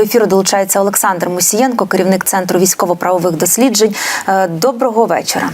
До ефіру долучається Олександр Мусієнко, керівник центру військово-правових досліджень. Е, Доброго вечора.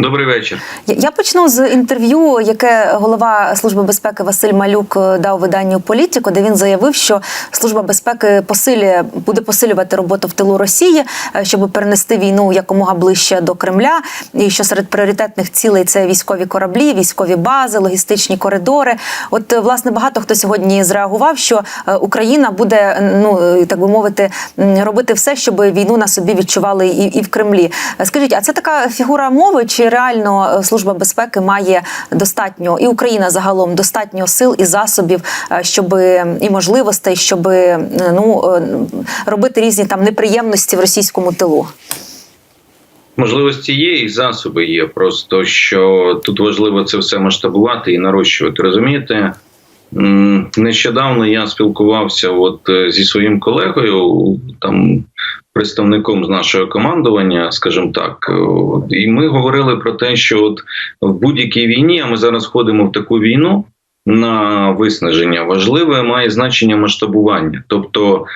Добрий вечір. Я- почну з інтерв'ю, яке голова служби безпеки Василь Малюк е, дав виданню Політіко, де він заявив, що служба безпеки посилює буде посилювати роботу в тилу Росії, е, щоб перенести війну якомога ближче до Кремля. І що серед пріоритетних цілей це військові кораблі, військові бази, логістичні коридори. От е, власне багато хто сьогодні зреагував, що Україна буде ну так би мовити робити все, щоб війну на собі відчували і, і в Кремлі. Скажіть, а це така фігура мови, чи реально е, служба безпеки має достатньо і Україна загалом достатньо сил і засобів, е, щоб і можливостей, щоб е, ну робити різні там неприємності в російському тилу? Можливості є і засоби є. Просто що тут важливо це все масштабувати і нарощувати. Розумієте? Нещодавно я спілкувався от е, зі своїм колегою, там представником з нашого командування, скажімо так, е, і ми говорили про те, що от в будь-якій війні, а ми зараз входимо в таку війну. На виснаження важливе має значення масштабування, тобто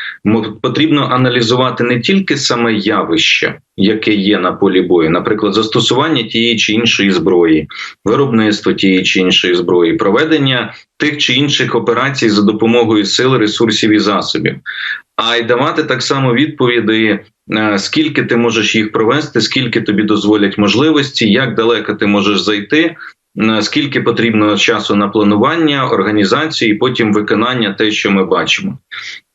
потрібно аналізувати не тільки саме явище, яке є на полі бою, наприклад, застосування тієї чи іншої зброї, виробництво тієї чи іншої зброї, проведення тих чи інших операцій за допомогою сил, ресурсів і засобів, а й давати так само відповіді, е, скільки ти можеш їх провести, скільки тобі дозволять можливості, як далеко ти можеш зайти. Скільки потрібно часу на планування, організацію і потім виконання, те, що ми бачимо,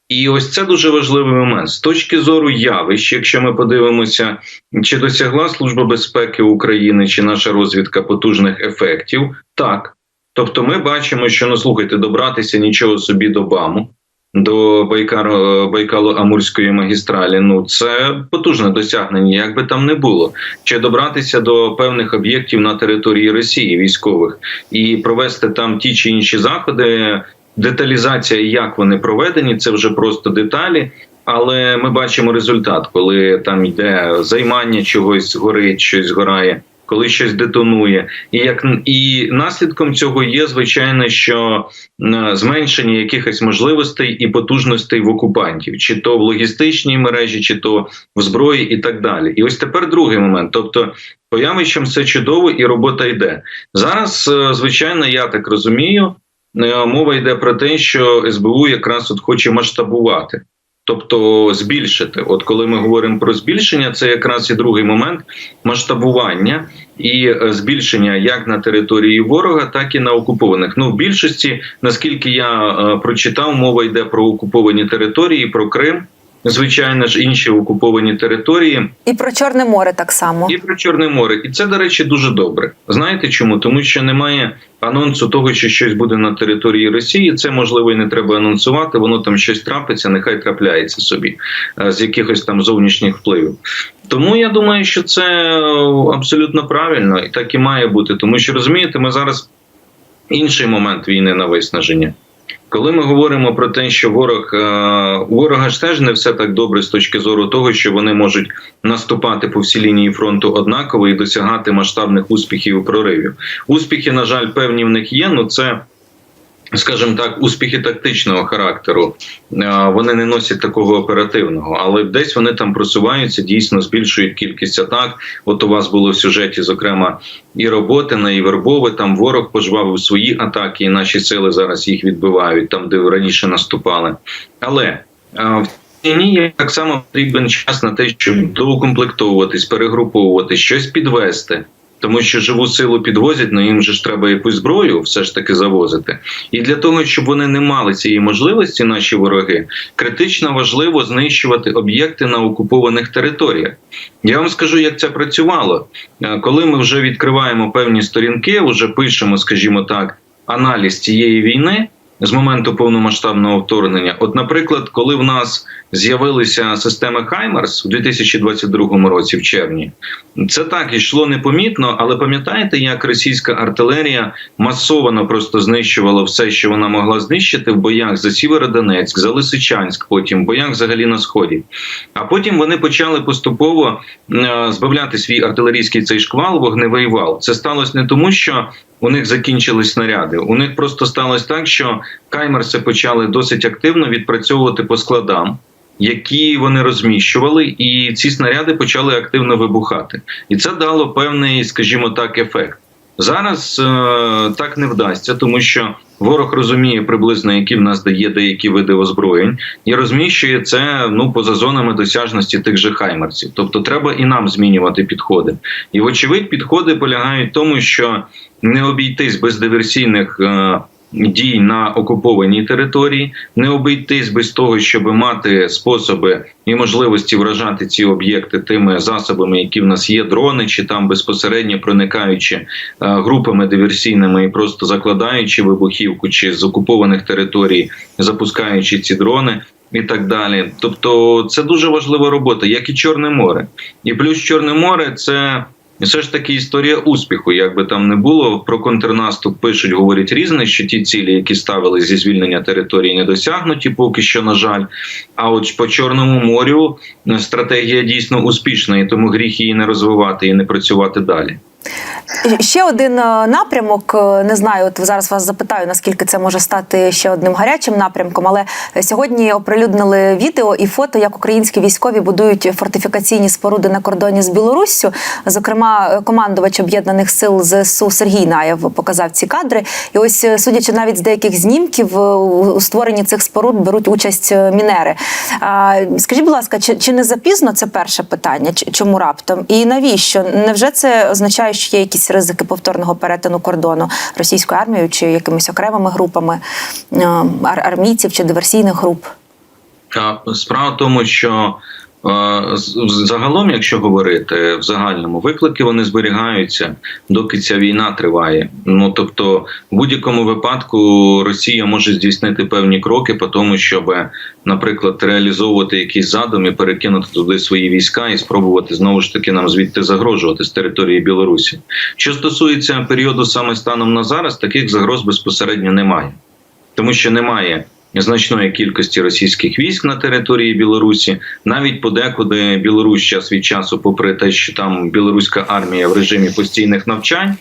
і ось це дуже важливий момент з точки зору явищ. Якщо ми подивимося, чи досягла служба безпеки України чи наша розвідка потужних ефектів, так тобто, ми бачимо, що ну слухайте, добратися нічого собі до БАМу. До Байкару Байкало-Амурської магістралі, ну це потужне досягнення, як би там не було. Чи добратися до певних об'єктів на території Росії військових і провести там ті чи інші заходи, деталізація, як вони проведені, це вже просто деталі. Але ми бачимо результат, коли там йде займання чогось горить, щось згорає, коли щось детонує. І як і наслідком цього є звичайно, що зменшення якихось можливостей і потужностей в окупантів, чи то в логістичній мережі, чи то в зброї, і так далі. І ось тепер другий момент. Тобто, по явищам все чудово, і робота йде зараз. е, Звичайно, я так розумію. е, Мова йде про те, що СБУ якраз от хоче масштабувати, тобто збільшити. От коли ми говоримо про збільшення, це якраз і другий момент масштабування і е, збільшення як на території ворога, так і на окупованих. Ну в більшості, наскільки я е, прочитав, мова йде про окуповані території, про Крим. Звичайно ж, інші окуповані території І про Чорне море так само. і про Чорне море, і це, до речі, дуже добре. Знаєте чому? Тому що немає анонсу того, що щось буде на території Росії. Це можливо і не треба анонсувати. Воно там щось трапиться, нехай трапляється собі е, з якихось там зовнішніх впливів. Тому я думаю, що це е, абсолютно правильно і так і має бути. Тому що розумієте, ми зараз інший момент війни на виснаження. Коли ми говоримо про те, що ворог е, у ворога ж теж не все так добре з точки зору того, що вони можуть наступати по всій лінії фронту однаково і досягати масштабних успіхів і проривів. Успіхи, на жаль, певні в них є. але це. Скажімо так, успіхи тактичного характеру Е, вони не носять такого оперативного, але десь вони там просуваються, дійсно збільшують кількість атак. От у вас було в сюжеті, зокрема, і Роботина, і Вербове. Там ворог пожвавив свої атаки, і наші сили зараз їх відбивають там, де раніше наступали. Але е, в війні є так само потрібен час на те, щоб доукомплектовуватись, перегруповуватись, щось підвести. Тому що живу силу підвозять, але їм же ж треба якусь зброю все ж таки завозити. І для того, щоб вони не мали цієї можливості, наші вороги, критично важливо знищувати об'єкти на окупованих територіях. Я вам скажу, як це працювало. Е, Коли ми вже відкриваємо певні сторінки, вже пишемо, скажімо так, аналіз цієї війни. З моменту повномасштабного вторгнення, от, наприклад, коли в нас з'явилися системи Хаймерс у 2022 році, в червні, це так йшло непомітно, але пам'ятаєте, як російська артилерія масово просто знищувала все, що вона могла знищити в боях за Сєвєродонецьк, за Лисичанськ, потім в боях взагалі на сході. А потім вони почали поступово е, збавляти свій артилерійський цей шквал, вогневий вал. Це сталося не тому, що у них закінчились снаряди. У них просто сталося так, що каймерси почали досить активно відпрацьовувати по складам. Які вони розміщували, і ці снаряди почали активно вибухати, і це дало певний, скажімо так, ефект. Зараз е, так не вдасться, тому що ворог розуміє приблизно, які в нас є деякі види озброєнь, і розміщує це ну поза зонами досяжності тих же хаймерців. Тобто, треба і нам змінювати підходи. І вочевидь, підходи полягають в тому, що не обійтись без диверсійних. Е, Дій на окупованій території, не обійтись без того, щоб мати способи і можливості вражати ці об'єкти тими засобами, які в нас є, дрони, чи там безпосередньо проникаючи е, групами диверсійними і просто закладаючи вибухівку, чи з окупованих територій, запускаючи ці дрони. І так далі, тобто це дуже важлива робота, як і Чорне море, і плюс Чорне море це все ж таки історія успіху. Як би там не було, про контрнаступ пишуть, говорять різне, що ті цілі, які ставили зі звільнення території, не досягнуті, поки що, на жаль. А от по Чорному морю стратегія дійсно успішна, і тому гріх її не розвивати і не працювати далі. Ще один е, напрямок. е, Не знаю, от зараз вас запитаю, наскільки це може стати ще одним гарячим напрямком. Але сьогодні оприлюднили відео і фото, як українські військові будують фортифікаційні споруди на кордоні з Білоруссю. Зокрема, е, командувач об'єднаних сил ЗСУ Сергій Наєв показав ці кадри. І ось, судячи навіть з деяких знімків, у створенні цих споруд беруть участь мінери. Скажіть, будь ласка, чи не запізно це перше питання? Чому раптом? І навіщо? Невже це означає, що є якісь ризики повторного перетину кордону російською армією чи якимись окремими групами е, ар- армійців чи диверсійних груп? Справа в тому, що загалом, якщо говорити в загальному, виклики вони зберігаються, доки ця війна триває. Ну тобто, в будь-якому випадку Росія може здійснити певні кроки по тому, щоб, наприклад, реалізовувати якісь задуми, перекинути туди свої війська і спробувати знову ж таки нам звідти загрожувати з території Білорусі. Що стосується періоду саме станом на зараз, таких загроз безпосередньо немає, тому що немає значної кількості російських військ на території Білорусі. Навіть подекуди Білорусь час від часу, попри те, що там білоруська армія в режимі постійних навчань.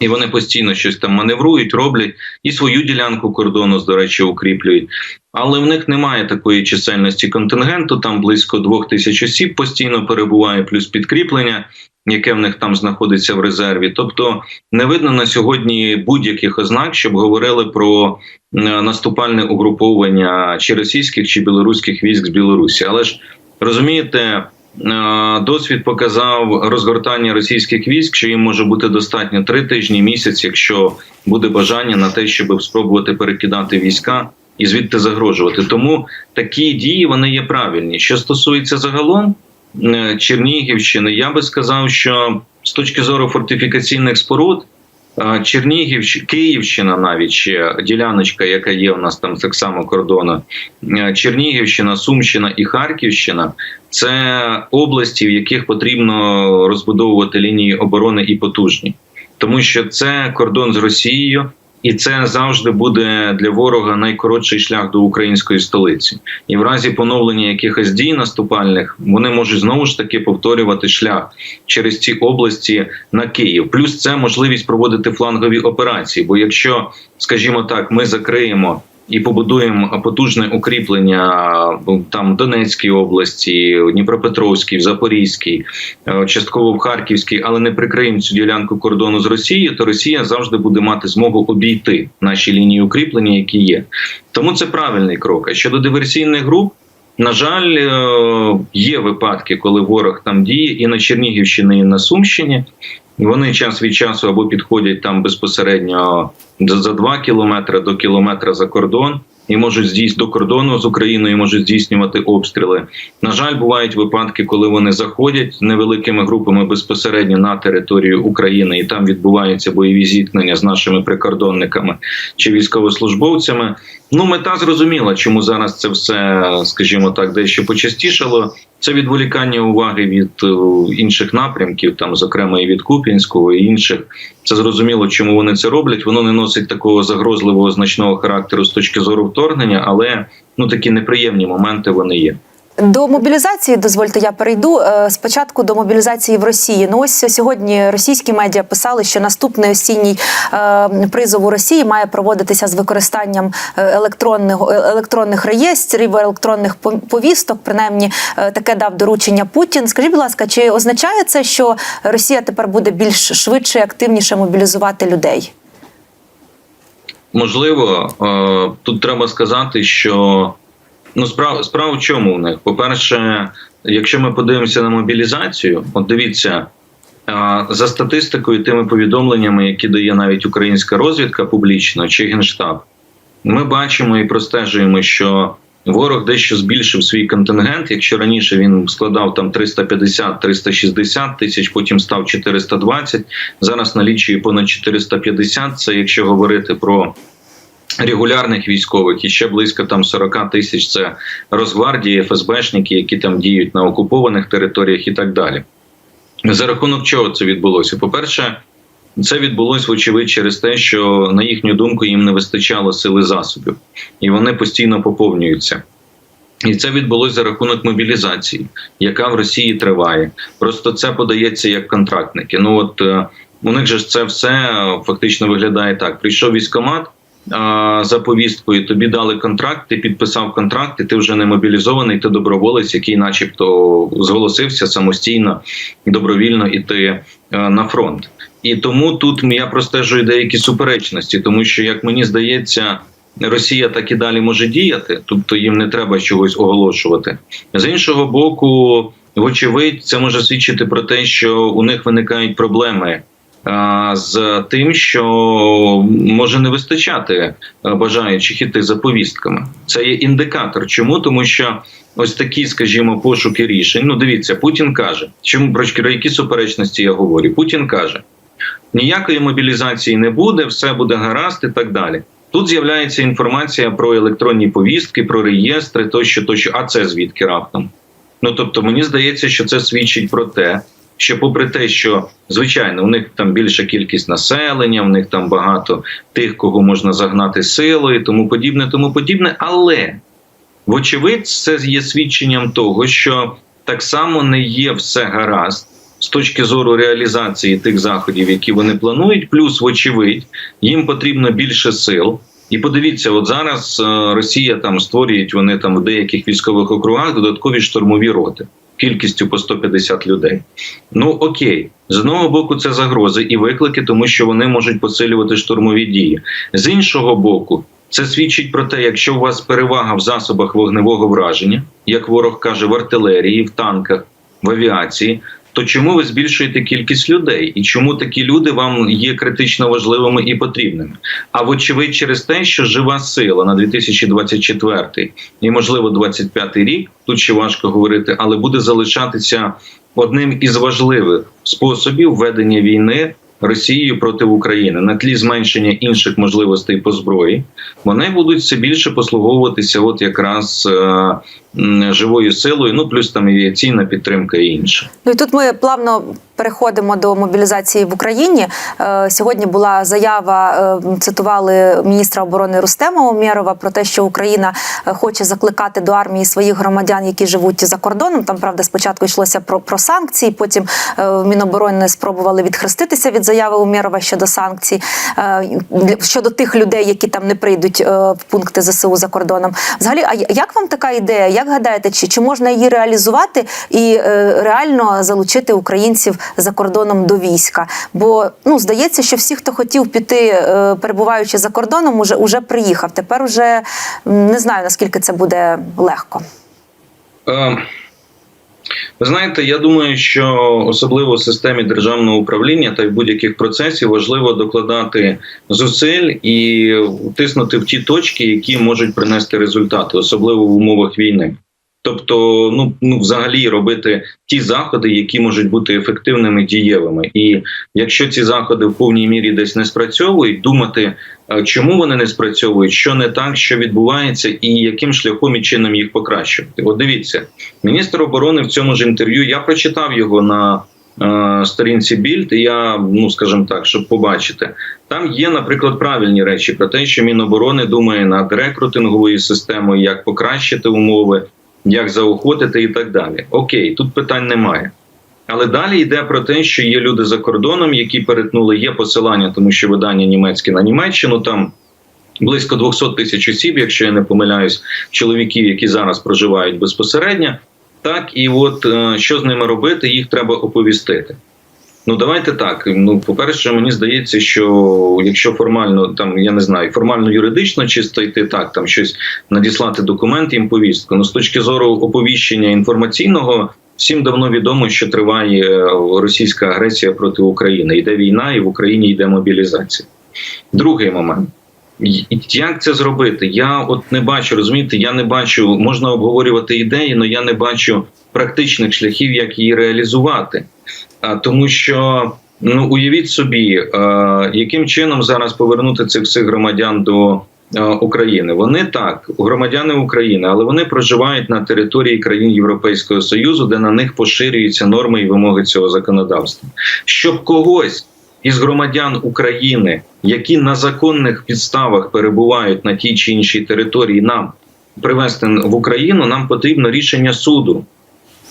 І вони постійно щось там маневрують, роблять і свою ділянку кордону, до речі, укріплюють. Але в них немає такої чисельності контингенту. Там близько двох тисяч осіб постійно перебуває, плюс підкріплення, яке в них там знаходиться в резерві. Тобто не видно на сьогодні будь-яких ознак, щоб говорили про е, наступальне угруповання чи російських, чи білоруських військ з Білорусі. Але ж розумієте. Е, Досвід показав розгортання російських військ, що їм може бути достатньо три тижні, місяць, якщо буде бажання на те, щоб спробувати перекидати війська і звідти загрожувати. Тому такі дії вони є правильні. Що стосується загалом е, Чернігівщини, я би сказав, що з точки зору фортифікаційних споруд. Е, Чернігівщина, Київщина, навіть ще діляночка, яка є у нас там так само кордону, е, Чернігівщина, Сумщина і Харківщина це області, в яких потрібно розбудовувати лінії оборони і потужні, тому що це кордон з Росією, і це завжди буде для ворога найкоротший шлях до української столиці. І в разі поновлення якихось дій наступальних вони можуть знову ж таки повторювати шлях через ці області на Київ. Плюс це можливість проводити флангові операції. Бо якщо, скажімо так, ми закриємо. І побудуємо потужне укріплення ну, там в Донецькій області, Дніпропетровській, Запорізькій, е, частково в Харківській, але не прикриємо цю ділянку кордону з Росією, то Росія завжди буде мати змогу обійти наші лінії укріплення, які є. Тому це правильний крок. А щодо диверсійних груп. На жаль, е, є випадки, коли ворог там діє і на Чернігівщині, і на Сумщині. Вони час від часу або підходять там безпосередньо за за два кілометри до кілометра за кордон і можуть здійснити до кордону з Україною, можуть здійснювати обстріли. На жаль, бувають випадки, коли вони заходять невеликими групами безпосередньо на територію України, і там відбуваються бойові зіткнення з нашими прикордонниками чи військовослужбовцями. Ну, мета зрозуміла, чому зараз це все, скажімо так, дещо почастішало. Це відволікання уваги від е, інших напрямків, там, зокрема, і від Куп'янського, і інших. Це зрозуміло, чому вони це роблять. Воно не носить такого загрозливого значного характеру з точки зору вторгнення, але ну такі неприємні моменти вони є. До мобілізації, дозвольте, я перейду. Е, Спочатку до мобілізації в Росії. Ну ось сьогодні російські медіа писали, що наступний осінній е, призов у Росії має проводитися з використанням е, електронних електронних реєстрів, електронних по- повісток. Принаймні таке дав доручення Путін. Скажіть, будь ласка, чи означає це, що Росія тепер буде більш швидше і активніше мобілізувати людей? Можливо, тут треба сказати, що ну справа справа в чому у них? По-перше, якщо ми подивимося на мобілізацію, от дивіться. За статистикою, тими повідомленнями, які дає навіть українська розвідка публічно чи генштаб, ми бачимо і простежуємо, що ворог дещо збільшив свій контингент. Якщо раніше він складав там 350-360 тисяч, потім став 420, зараз налічує понад 450. Це якщо говорити про регулярних військових і ще близько там 40 тисяч це Росгвардії, ФСБшники, які там діють на окупованих територіях і так далі. За рахунок чого це відбулося? По-перше, це відбулося вочевидь через те, що на їхню думку їм не вистачало сили засобів, і вони постійно поповнюються. І це відбулося за рахунок мобілізації, яка в Росії триває. Просто це подається як контрактники. Ну от е, у них же це все е, фактично виглядає так: прийшов військомат. За повісткою тобі дали контракт, ти підписав контракт, і ти вже не мобілізований, ти доброволець, який, начебто, зголосився самостійно добровільно іти е, на фронт. І тому тут я простежую деякі суперечності, тому що, як мені здається, Росія так і далі може діяти, тобто їм не треба чогось оголошувати. З іншого боку, вочевидь, це може свідчити про те, що у них виникають проблеми. З тим, що може не вистачати бажаючих іти за повістками, це є індикатор. Чому тому, що ось такі, скажімо, пошуки рішень. Ну, дивіться, Путін каже, чому про які суперечності я говорю? Путін каже: ніякої мобілізації не буде, все буде гаразд і так далі. Тут з'являється інформація про електронні повістки, про реєстри, тощо, тощо. А це звідки раптом? Ну тобто, мені здається, що це свідчить про те, що, попри те, що звичайно у них там більша кількість населення, у них там багато тих, кого можна загнати силою, тому подібне, тому подібне, але вочевидь, це є свідченням того, що так само не є все гаразд з точки зору реалізації тих заходів, які вони планують. Плюс, вочевидь, їм потрібно більше сил. І подивіться, от зараз е, Росія там створюють вони там в деяких військових округах додаткові штурмові роти кількістю по 150 людей. Ну окей, з одного боку, це загрози і виклики, тому що вони можуть посилювати штурмові дії. З іншого боку, це свідчить про те, якщо у вас перевага в засобах вогневого враження, як ворог каже, в артилерії, в танках, в авіації. То чому ви збільшуєте кількість людей, і чому такі люди вам є критично важливими і потрібними? А вочевидь, через те, що жива сила на 2024 і можливо 25 рік, тут ще важко говорити, але буде залишатися одним із важливих способів ведення війни Росією проти України на тлі зменшення інших можливостей по зброї. Вони будуть все більше послуговуватися, от якраз е, живою силою, ну плюс там авіаційна підтримка і інше. Ну і тут ми плавно переходимо до мобілізації в Україні. Е, Сьогодні була заява, е, цитували міністра оборони Рустема Умєрова про те, що Україна е, хоче закликати до армії своїх громадян, які живуть за кордоном. Там правда спочатку йшлося про, про санкції. Потім Міноборони спробували відхреститися від заяви Умєрова щодо санкцій щодо тих людей, які там не прийдуть в пункти ЗСУ за кордоном. Взагалі, а як вам така ідея? Як гадаєте, чи, чи можна її реалізувати і е, реально залучити українців за кордоном до війська? Бо ну здається, що всі, хто хотів піти, е, перебуваючи за кордоном, уже уже приїхав. Тепер уже не знаю наскільки це буде легко. Е, Ви знаєте, я думаю, що особливо в системі державного управління та й будь-яких процесів важливо докладати зусиль і тиснути в ті точки, які можуть принести результати, особливо в умовах війни. Тобто, ну ну взагалі робити ті заходи, які можуть бути ефективними, дієвими. І якщо ці заходи в повній мірі десь не спрацьовують, думати, е, чому вони не спрацьовують, що не так, що відбувається, і яким шляхом і чином їх покращувати. От дивіться, міністр оборони в цьому ж інтерв'ю я прочитав його на е, сторінці Більд, я ну скажімо так, щоб побачити, там є, наприклад, правильні речі про те, що Міноборони думає над рекрутинговою системою, як покращити умови. Як заохотити і так далі. Окей, тут питань немає. Але далі йде про те, що є люди за кордоном, які перетнули є посилання, тому що видання німецьке на Німеччину там. Близько 200 тисяч осіб, якщо я не помиляюсь, чоловіків, які зараз проживають безпосередньо. Так, і от е, що з ними робити, їх треба оповістити. Ну давайте так. Ну, по-перше, мені здається, що якщо формально там я не знаю, формально юридично чисто йти так, там щось надіслати документ їм повістку. Ну з точки зору оповіщення інформаційного, всім давно відомо, що триває е, російська агресія проти України. Йде війна, і в Україні йде мобілізація. Другий момент. Як це зробити? Я от не бачу, розумієте, я не бачу, можна обговорювати ідеї, але я не бачу практичних шляхів, як її реалізувати. Тому що ну уявіть собі, яким чином зараз повернути цих всіх громадян до України. Вони так, громадяни України, але вони проживають на території країн Європейського Союзу, де на них поширюються норми і вимоги цього законодавства. Щоб когось із громадян України, які на законних підставах перебувають на тій чи іншій території, нам привезти в Україну, нам потрібно рішення суду.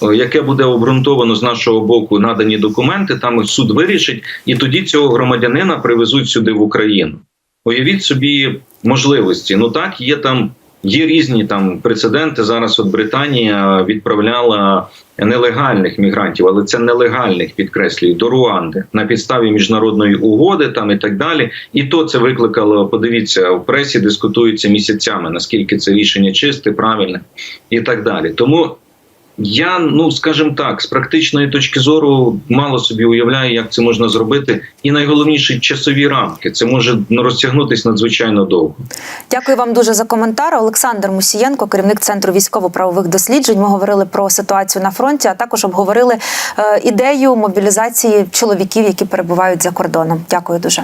Е, Яке буде обґрунтовано з нашого боку надані документи, там суд вирішить, і тоді цього громадянина привезуть сюди в Україну. Уявіть собі можливості. Ну так, є там є різні там прецеденти. Зараз от Британія відправляла нелегальних мігрантів, але це нелегальних підкреслюю до Руанди на підставі міжнародної угоди, там і так далі. І то це викликало. Подивіться в пресі, дискутується місяцями, наскільки це рішення чисте, правильне і так далі. Тому я, ну скажімо так, з практичної точки зору мало собі уявляю, як це можна зробити, і найголовніше часові рамки. Це може ну, розтягнутися надзвичайно довго. Дякую вам дуже за коментар. Олександр Мусієнко, керівник центру військово-правових досліджень. Ми говорили про ситуацію на фронті, а також обговорили е, ідею мобілізації чоловіків, які перебувають за кордоном. Дякую дуже.